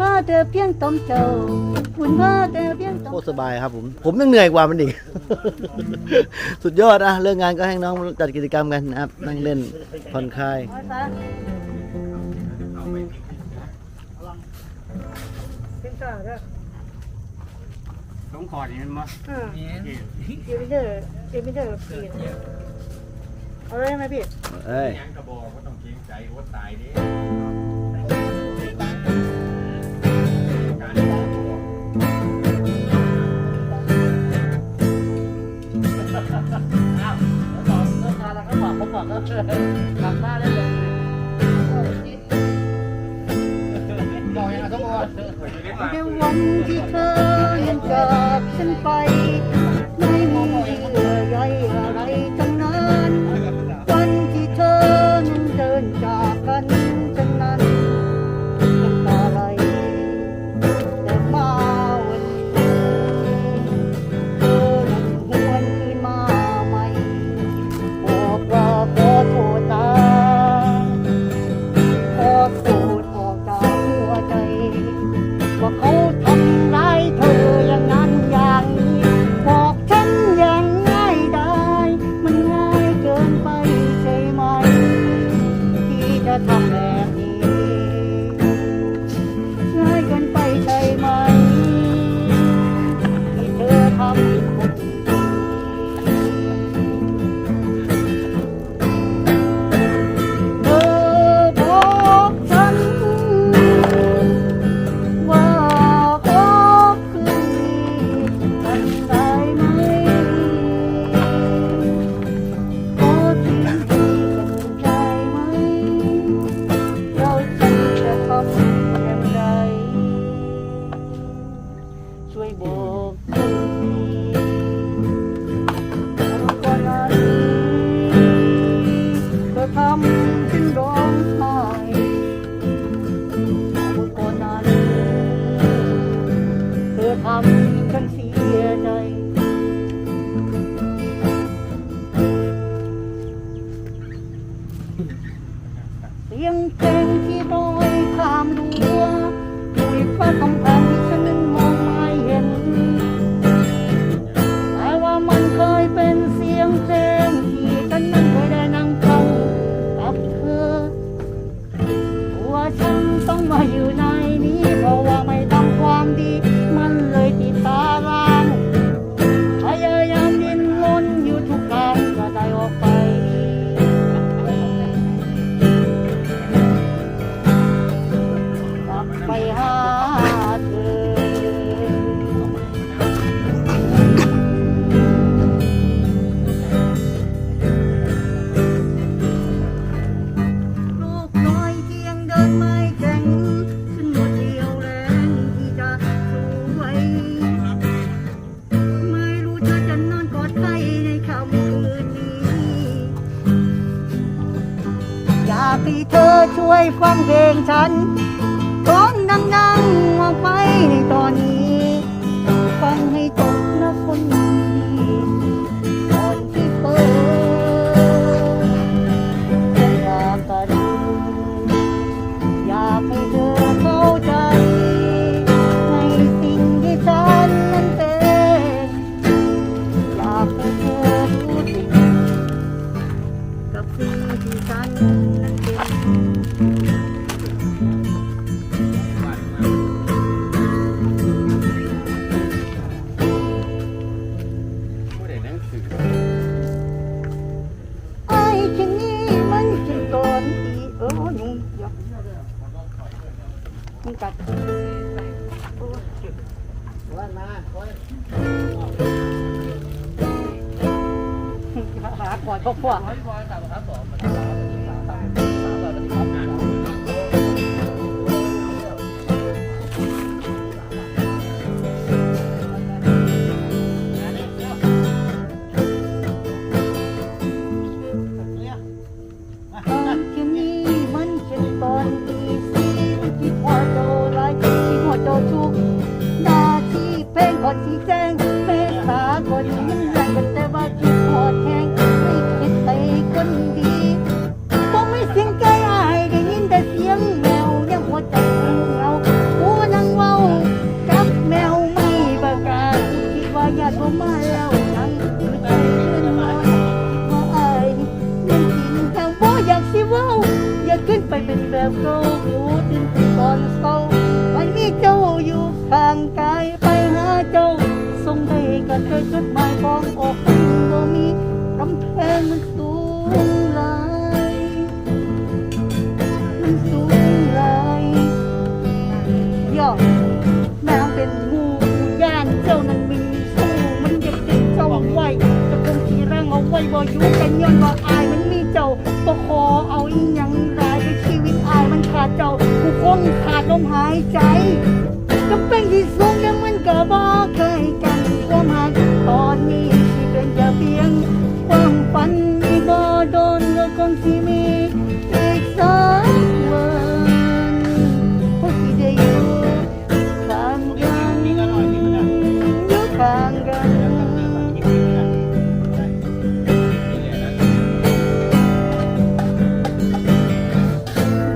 พ่อเธอเพียงต้มเจ้าคุณพ่อเธอเพียงต้มโคตรสบายครับผม ผมยังเหนื่อยกว่ามันอีก สุดยอดนะเรื่องงานก็ให้น้องจัดกิจกรรมกันนะครับ นั่งเล่นผ่อนคลายลงคอร์ดนี่มันมาเออเอมิเดอร์เอมิเดอร์ปีนเอาได้ไหมพี่เอ้ย ยังกระบอกก็ต้องเกรงใจว่าตายดิ ในวันที่เธอยังจากฉันไป เสียงเพลงที่โรยข้ามดัวด้วยฟ้าของแผ่นากให้เธอช่วยฟังเพลงฉันร้องดังๆออกไปในตอนนี้ฟังาก่อนพวกพวกตอนที่นี่มันเป็นตอนตีสี่ที่พอโจไลที่พอโจชุกนาทีเพลงก่อนสีแจ้ง ให้กันเคยจดหมายฟองออกบ่มีกำแพงมันสูงหลายมันสูงหลายย่อแม่เป็นงูย่านเจ้านั้นมีสู้มันอยากดึงเจ้าไว้จะคงที่ร่างเอาไว้บ่อยู่กันย้อนว่าอายมันมีเจ้าบ่ขอเอาอีหยังรายในชีวิตอายมันขาดเจ้ากูคงขาดลมหายใจ ก็เป็นที่สูงแล้วมันก็บอกเคยกัน สียงความฝันบ่โดนก็คงสิมีอีกสักวันพวกที่จะอยู่ข้างกันอยู่ข้างกัน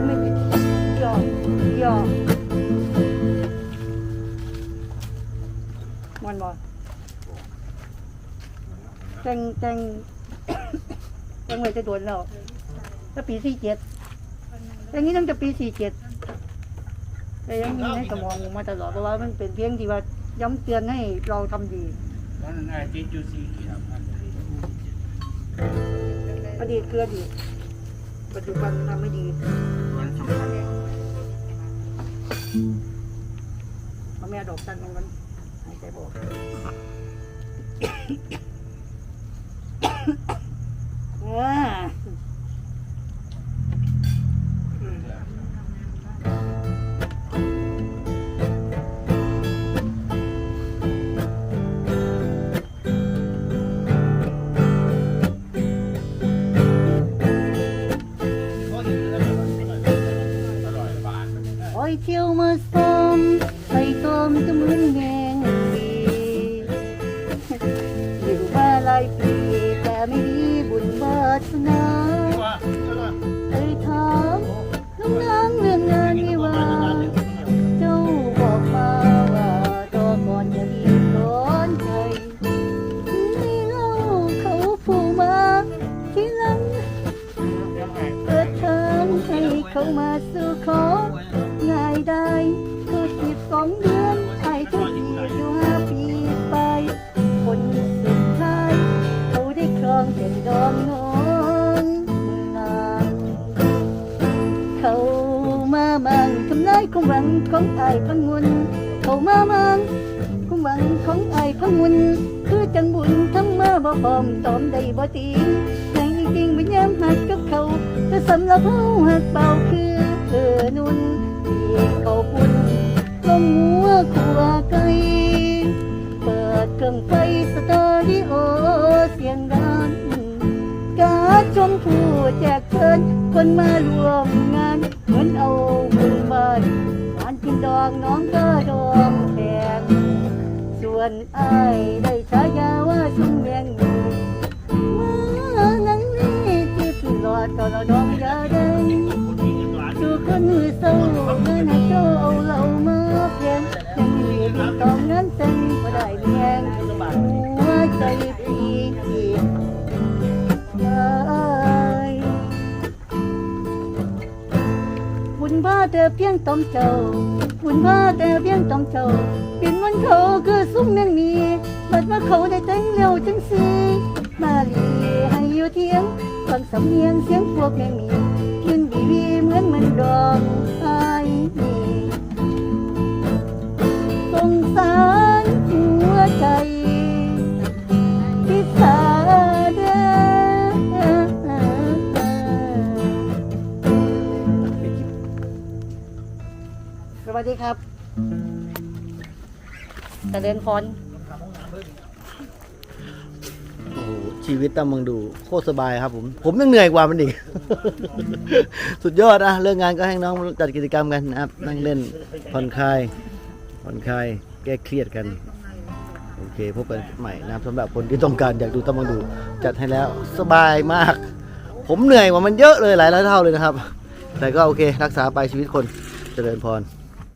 ม่ยอมยอมมันบ่ แต่งแต่งแต่งไว้จะโดนแล้วก็ปีสี่เจ็ดแต่นี้ตั้งแต่ปีสี่เจ็ดแต่ยังมีในสมองมาตลอดเพราะว่ามันเป็นเพียงที่ว่าย้ำเตือนให้เราทำดีนั่นไอ้ที่จูซีครับอดีตคืออดีตปัจจุบันทำไม่ดีมันสำคัญเอาแม่ดอกตันมันหายใจบอก ว้าอร่อยหวาน ของไอ้พังมุนเขามามังความหวังของไอ้พังมุนคือจังบุญทั้งมาบ่พร้อมตอมได้บ่ติงในจริงเป็นยามหักกับเขาแต่สำหรับเฮาหักเบาคือเออนุ่นที่เขาปุ่นลงหัวขัวไกลเปิดเครื่องไฟสตอริโอเสียงดังกาชมผู้แจกเชิญคนมารวมงานเหมือนเอาางน้องก็ดองแขกส่วนไอ้ได้ฉายาว่าชุ่มเมียงมีมานังนี่ที่สุดหลอดก็เราดองยาได้ทุกคนมือเศร้าเงินให้เจ้าเอาเรา เพียงต้มเจ้าบุญพาแต่เพียงต้มเจ้าเป็นวันเขาคือซุ้มแมงมีบัดมาเขาได้แต่งเร็วจังสีมาลีให้อยู่เทียงฟังสำเนียงเสียงพวกแมงมียืนวีวีเหมือนมันดอกไอ้ วัสดีครับเจริญพรโอ้โหชีวิตตามมึงดูโคตรสบายครับผม ผมยังเหนื่อยกว่ามันอีก สุดยอดนะเรื่องงานก็ให้น้องจัดกิจกรรมกันนะครับ นั่งเล่นผ่อนคลายผ่อนคลายแก้เครียดกัน โอเคพบกันใหม่นะครับสำหรับคนที่ต้องการอยากดูตามมึงดู จัดให้แล้วสบายมาก ผมเหนื่อยกว่ามันเยอะเลยหลายร้อยเท่าเลยนะครับ แต่ก็โอเค รักษาไปชีวิตคนเจริญพร